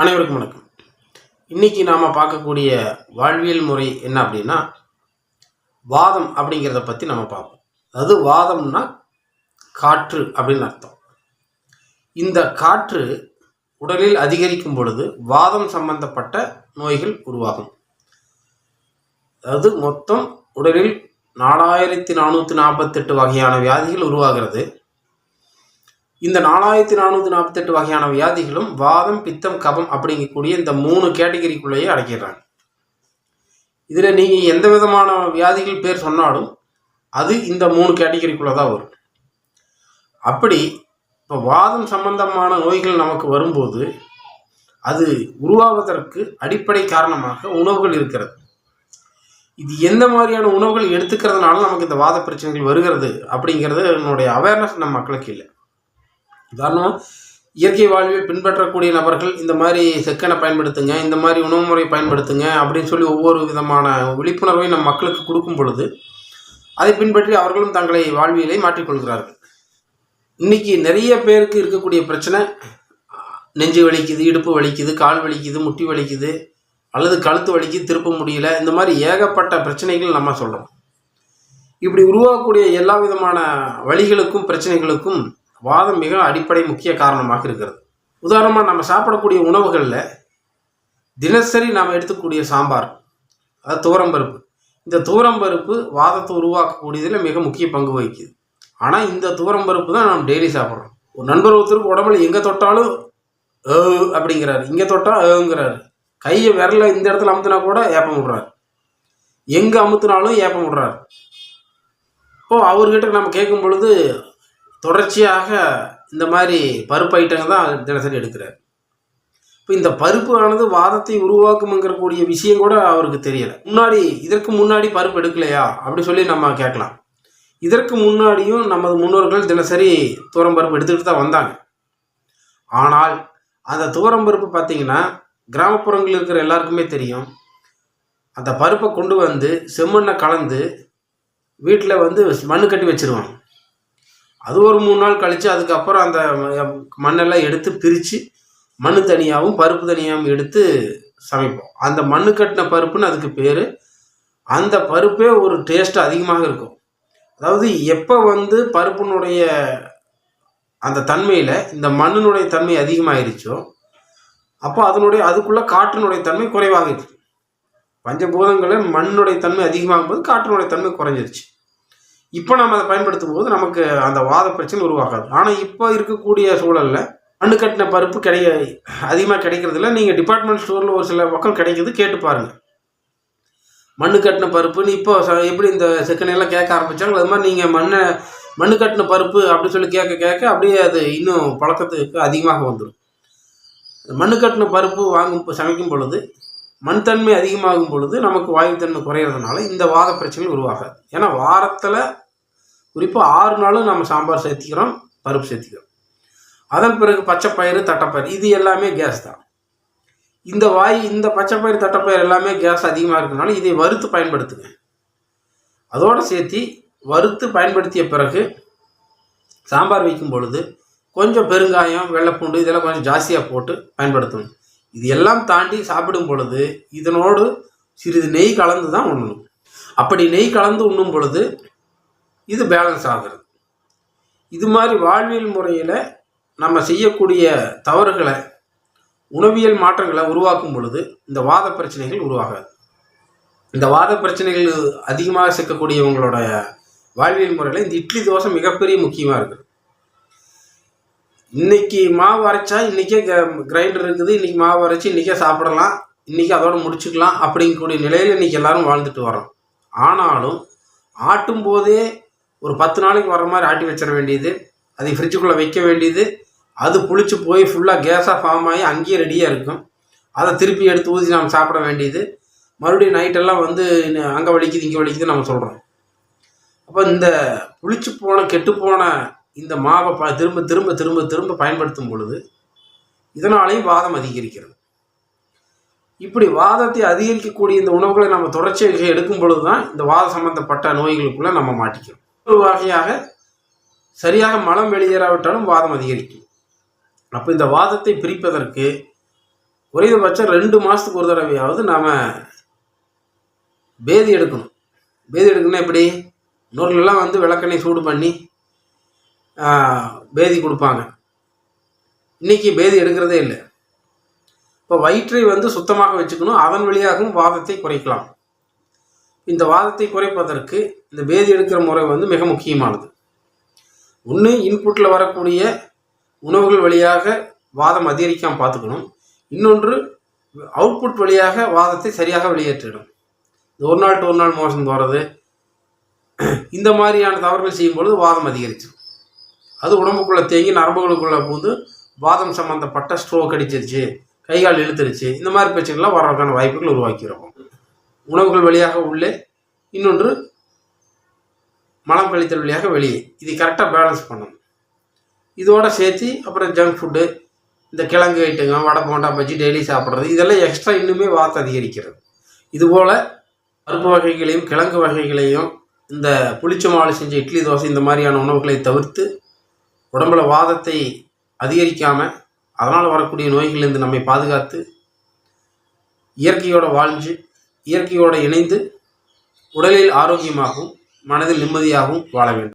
அனைவருக்கும் வணக்கம். இன்றைக்கி நாம் பார்க்கக்கூடிய வாழ்வியல் முறை என்ன அப்படின்னா வாதம் அப்படிங்கிறத பற்றி நம்ம பார்ப்போம். அதாவது வாதம்னா காற்று அப்படின்னு அர்த்தம். இந்த காற்று உடலில் அதிகரிக்கும் பொழுது வாதம் சம்பந்தப்பட்ட நோய்கள் உருவாகும். அதாவது மொத்தம் உடலில் நாலாயிரத்தி நானூற்றி நாற்பத்தெட்டு வகையான வியாதிகள் உருவாகிறது. இந்த நாலாயிரத்தி நானூற்றி நாற்பத்தெட்டு வகையான வியாதிகளும் வாதம் பித்தம் கபம் அப்படிங்கக்கூடிய இந்த மூணு கேட்டகரிக்குள்ளேயே அடக்கிடுறாங்க. இதில் நீங்கள் எந்த விதமான வியாதிகள் பேர் சொன்னாலும் அது இந்த மூணு கேட்டகரிக்குள்ளே தான் வரும். அப்படி இப்போ வாதம் சம்பந்தமான நோய்கள் நமக்கு வரும்போது அது உருவாவதற்கு அடிப்படை காரணமாக உணவுகள் இருக்கிறது. இது எந்த மாதிரியான உணவுகள் எடுத்துக்கிறதுனால நமக்கு இந்த வாத பிரச்சனைகள் வருகிறது அப்படிங்கிறது என்னுடைய அவேர்னஸ் நம்ம மக்களுக்கு இல்லை. உதாரணம் இயற்கை வாழ்வில் பின்பற்றக்கூடிய நபர்கள் இந்த மாதிரி செக்கனை பயன்படுத்துங்க இந்த மாதிரி உணவு முறை பயன்படுத்துங்க அப்படின்னு சொல்லி ஒவ்வொரு விதமான விழிப்புணர்வை நம் மக்களுக்கு கொடுக்கும் பொழுது அதை பின்பற்றி அவர்களும் தங்களை வாழ்வியலை மாற்றிக்கொள்கிறார்கள். இன்னைக்கு நிறைய பேருக்கு இருக்கக்கூடிய பிரச்சனை நெஞ்சு வலிக்குது இடுப்பு வலிக்குது கால் வலிக்குது முட்டி வலிக்குது அல்லது கழுத்து வலிக்குது திருப்ப முடியல இந்த மாதிரி ஏகப்பட்ட பிரச்சனைகள் நம்ம சொல்கிறோம் இப்படி உருவாகக்கூடிய எல்லா விதமான வழிகளுக்கும் பிரச்சனைகளுக்கும் வாதம் மிக அடிப்படை முக்கிய காரணமாக இருக்கிறது. உதாரணமாக நம்ம சாப்பிடக்கூடிய உணவுகளில் தினசரி நாம் எடுத்துக்கூடிய சாம்பார் அதாவது தூரம்பருப்பு இந்த தூரம்பருப்பு வாதத்தை உருவாக்கக்கூடியதில் மிக முக்கிய பங்கு வகிக்குது. ஆனால் இந்த தூரம்பருப்பு தான் நம்ம டெய்லி சாப்பிட்றோம். ஒரு நண்பர் ஒருத்தருக்கு உடம்புல எங்கே தொட்டாலும் ஏ அப்படிங்கிறாரு. இங்கே தொட்டால் ஏங்கிறாரு கையை விரல இந்த இடத்துல அமுத்தினா கூட ஏப்பம் விடுறாரு. எங்கே அமுத்துனாலும் ஏப்பம் விடுறாரு. இப்போ அவர்கிட்ட நம்ம கேட்கும் பொழுது தொடர்ச்சியாக இந்த மாதிரி பருப்பு ஐட்டங்கள் தான் தினசரி எடுக்கிறார். இப்போ இந்த பருப்பு ஆனது வாதத்தை உருவாக்குமங்கிறக்கூடிய விஷயம் கூட அவருக்கு தெரியலை. முன்னாடி இதற்கு முன்னாடி பருப்பு எடுக்கலையா? அப்படி சொல்லி நம்ம கேட்கலாம். இதற்கு முன்னாடியும் நமது முன்னோர்கள் தினசரி பருப்பு எடுத்துக்கிட்டு தான் வந்தாங்க. ஆனால் அந்த பருப்பு பார்த்தீங்கன்னா கிராமப்புறங்களில் இருக்கிற எல்லாருக்குமே தெரியும். அந்த பருப்பை கொண்டு வந்து செம்மண்ணை கலந்து வீட்டில் வந்து மண்ணு கட்டி வச்சுருவாங்க. அது ஒரு மூணு நாள் கழித்து அதுக்கப்புறம் அந்த மண்ணெல்லாம் எடுத்து பிரித்து மண் தனியாகவும் பருப்பு தனியாகவும் எடுத்து சமைப்போம். அந்த மண்ணு கட்டின பருப்புன்னு அதுக்கு பேர். அந்த பருப்பே ஒரு டேஸ்ட் அதிகமாக இருக்கும். அதாவது எப்போ வந்து பருப்பினுடைய அந்த தன்மையில் இந்த மண்ணினுடைய தன்மை அதிகமாகிருச்சோ அப்போ அதனுடைய அதுக்குள்ளே காற்றினுடைய தன்மை குறைவாகிடுச்சு பஞ்சபூதங்களில் மண்ணுடைய தன்மை அதிகமாகும் போது காற்றினுடைய தன்மை குறைஞ்சிருச்சு. இப்போ நம்ம அதை பயன்படுத்தும் போது நமக்கு அந்த வாத பிரச்சனை உருவாகாது. ஆனால் இப்போ இருக்கக்கூடிய சூழலில் மண்ணு கட்டின பருப்பு கிடைக்க அதிகமாக கிடைக்கிறதில்ல. நீங்கள் டிபார்ட்மெண்ட் ஸ்டோரில் ஒரு சில பக்கம் கிடைக்கிறது கேட்டு பாருங்கள் மண்ணு கட்டின பருப்புன்னு இப்போ ச- எப்படி இந்த செக்கனையெல்லாம் கேட்க ஆரம்பித்தாங்களோ அது மாதிரி நீங்கள் மண்ணை மண்ணு கட்டின பருப்பு அப்படின்னு சொல்லி கேட்க கேட்க அப்படியே அது இன்னும் பழக்கத்துக்கு அதிகமாக வந்துடும் மண்ணு கட்டின பருப்பு வாங்கும் சமைக்கும் பொழுது மண் தன்மை அதிகமாகும் பொழுது நமக்கு வாயுத்தன்மை குறையிறதுனால இந்த வாத பிரச்சனை உருவாகாது. ஏன்னா வாரத்தில் குறிப்பாக ஆறு நாளும் நம்ம சாம்பார் சேர்த்திக்கிறோம் பருப்பு சேர்த்திக்கிறோம். அதன் பிறகு பச்சைப்பயிறு தட்டைப்பயிறு இது எல்லாமே கேஸ் தான். இந்த வாய் இந்த பச்சைப்பயிறு தட்டைப்பயிறு எல்லாமே கேஸ் அதிகமாக இருக்கனால இதை வறுத்து பயன்படுத்துங்க. அதோடு சேர்த்து வறுத்து பயன்படுத்திய பிறகு சாம்பார் வைக்கும் பொழுது கொஞ்சம் பெருங்காயம் வெள்ளைப்பூண்டு இதெல்லாம் கொஞ்சம் ஜாஸ்தியாக போட்டு பயன்படுத்தணும். இது எல்லாம் தாண்டி சாப்பிடும் பொழுது இதனோடு சிறிது நெய் கலந்து தான் உண்ணணும். அப்படி நெய் கலந்து உண்ணும் பொழுது இது பேலன்ஸ் ஆகிறது. இது மாதிரி வாழ்வியல் முறையில் நம்ம செய்யக்கூடிய தவறுகளை உணவியல் மாற்றங்களை உருவாக்கும் பொழுது இந்த வாத பிரச்சனைகள் உருவாகாது. இந்த வாத பிரச்சனைகள் அதிகமாக சிக்கக்கூடியவங்களோட வாழ்வியல் முறையில் இந்த இட்லி தோசை மிகப்பெரிய முக்கியமாக இருக்குது. இன்னைக்கு மாவு அரைச்சா இன்றைக்கே கிரைண்டர் இருக்குது. இன்றைக்கி மாவு அரைச்சி இன்றைக்கே சாப்பிடலாம். இன்றைக்கி அதோட முடிச்சுக்கலாம் அப்படிங்கக்கூடிய நிலையில் இன்றைக்கி எல்லாரும் வாழ்ந்துட்டு வரோம் ஆனாலும் ஆட்டும் போதே ஒரு பத்து நாளைக்கு வர மாதிரி ஆட்டி வச்சிட வேண்டியது. அதை ஃப்ரிட்ஜுக்குள்ளே வைக்க வேண்டியது. அது புளிச்சு போய் ஃபுல்லாக கேஸாக ஃபார்ம் ஆகி அங்கேயே ரெடியாக இருக்கும். அதை திருப்பி எடுத்து ஊதி நாம் சாப்பிட வேண்டியது. மறுபடியும் நைட்டெல்லாம் வந்து அங்கே வலிக்குது இங்கே வலிக்குது நம்ம சொல்கிறோம் அப்போ இந்த புளிச்சு போன கெட்டு போன இந்த மாவை ப திரும்ப திரும்ப திரும்ப திரும்ப பயன்படுத்தும் பொழுது இதனாலேயும் வாதம் அதிகரிக்கிறது. இப்படி வாதத்தை அதிகரிக்கக்கூடிய இந்த உணவுகளை நம்ம தொடர்ச்சியாக எடுக்கும் பொழுது தான் இந்த வாத சம்பந்தப்பட்ட நோய்களுக்குள்ளே நம்ம மாட்டிக்கிறோம். ஒரு வகையாக சரியாக மலம் வெளியேறாவிட்டாலும் வாதம் அதிகரிக்கும். அப்போ இந்த வாதத்தை பிரிப்பதற்கு குறைந்தபட்சம் ரெண்டு மாதத்துக்கு ஒரு தடவையாவது நாம் பேதி எடுக்கணும். பேதி எடுக்கணும்னா எப்படி? முன்னோர்களெல்லாம் வந்து விளக்கெண்ணெய் சூடு பண்ணி பேதி கொடுப்பாங்க. இன்னைக்கு பேதி எடுக்கிறதே இல்லை. இப்போ வயிற்றை வந்து சுத்தமாக வச்சுக்கணும் அதன் வழியாகவும் வாதத்தை குறைக்கலாம். இந்த வாதத்தை குறைப்பதற்கு இந்த பேதி எடுக்கிற முறை வந்து மிக முக்கியமானது. ஒன்று இன்புட்டில் வரக்கூடிய உணவுகள் வழியாக வாதம் அதிகரிக்காமல் பார்த்துக்கணும். இன்னொன்று அவுட்புட் வழியாக வாதத்தை சரியாக வெளியேற்றிடும். இந்த ஒரு நாள் டு ஒரு நாள் மோசம் போகிறது இந்த மாதிரியான தவறுகள் செய்யும்பொழுது வாதம் அதிகரிச்சிடும். அது உடம்புக்குள்ளே தேங்கி நரம்புகளுக்குள்ளே பூந்து வாதம் சம்மந்தப்பட்ட ஸ்ட்ரோக் அடிச்சிருச்சு கை கால் இழுத்துருச்சு இந்த மாதிரி பிரச்சனைலாம் வர்றதுக்கான வாய்ப்புகள் உருவாக்கிறோம் உணவுகள் வழியாக உள்ளே இன்னொன்று மலம் கழித்தல் வழியாக வெளியே. இது கரெக்டாக பேலன்ஸ் பண்ணணும். இதோட சேர்த்து அப்புறம் ஜங்க் ஃபுட்டு இந்த கிழங்கு ஐட்டங்க வடை போண்டா பஜ்ஜி டெய்லி சாப்பிட்றது இதெல்லாம் எக்ஸ்ட்ரா இன்னுமே வாத்து அதிகரிக்கிறது. இதுபோல் பருப்பு வகைகளையும் கிழங்கு வகைகளையும் இந்த புளிச்ச செஞ்ச இட்லி தோசை இந்த மாதிரியான உணவுகளை தவிர்த்து உடம்புல வாதத்தை அதிகரிக்காமல் அதனால் வரக்கூடிய நோய்களிலிருந்து நம்மை பாதுகாத்து இயற்கையோடு வாழ்ந்து இயற்கையோடு இணைந்து உடலில் ஆரோக்கியமாகவும் மனதில் நிம்மதியாகவும் வாழ வேண்டும்.